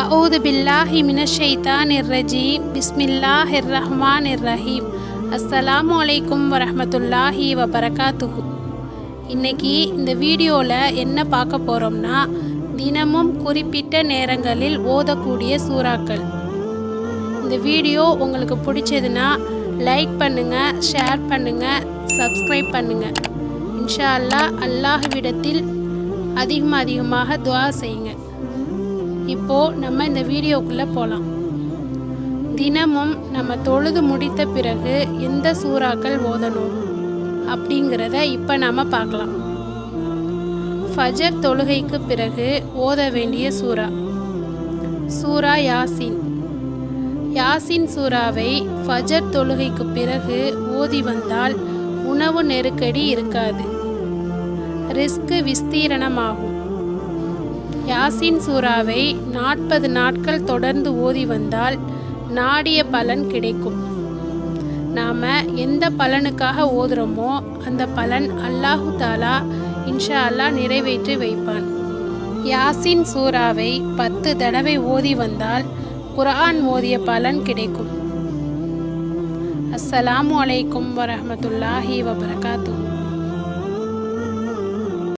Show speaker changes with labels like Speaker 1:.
Speaker 1: அவுது பில்லாஹி மினஷைத்தான் இர்ரஜீம் பிஸ்மில்லாஹ் இர்ரஹ்மான் இர்ரஹீம் அஸ்ஸலாம் வலைக்கும் வரமத்துல்லாஹி வபரகாத்துஹு இன்னைக்கு இந்த வீடியோவில் என்ன பார்க்க போகிறோம்னா தினமும் குறிப்பிட்ட நேரங்களில் ஓதக்கூடிய சூறாக்கள். இந்த வீடியோ உங்களுக்கு பிடிச்சதுன்னா லைக் பண்ணுங்கள் ஷேர் பண்ணுங்கள் சப்ஸ்கிரைப் பண்ணுங்கள் இன்ஷா அல்லாஹ் அல்லாஹ் விடத்தில் அதிகமாக அதிகமாக துவா செய்யுங்கள் இப்போது நம்ம இந்த வீடியோக்குள்ளே போகலாம் தினமும் நம்ம தொழுது முடித்த பிறகு எந்த சூறாக்கள் ஓதணும் அப்படிங்கிறத இப்போ நாம் பார்க்கலாம். ஃபஜர் தொழுகைக்கு பிறகு ஓத வேண்டிய சூறா. சூரா யாசின். யாசின் சூறாவை ஃபஜர் தொழுகைக்கு பிறகு ஓதி வந்தால் உணவு நெருக்கடி இருக்காது. ரிஸ்க் விஸ்தீரணமாகும். யாசின் சூறாவை நாற்பது நாட்கள் தொடர்ந்து ஓதி வந்தால் நாடிய பலன் கிடைக்கும். நாம் எந்த பலனுக்காக ஓதுறோமோ அந்த பலன் அல்லாஹு தாலா இன்ஷா அல்லாஹ் நிறைவேற்றி வைப்பான். யாசின் சூறாவை பத்து தடவை ஓதி வந்தால் குரான் ஓதிய பலன் கிடைக்கும். அஸ்ஸலாமு அலைக்கும் வரமத்துல்லாஹி வபரகாத்தூ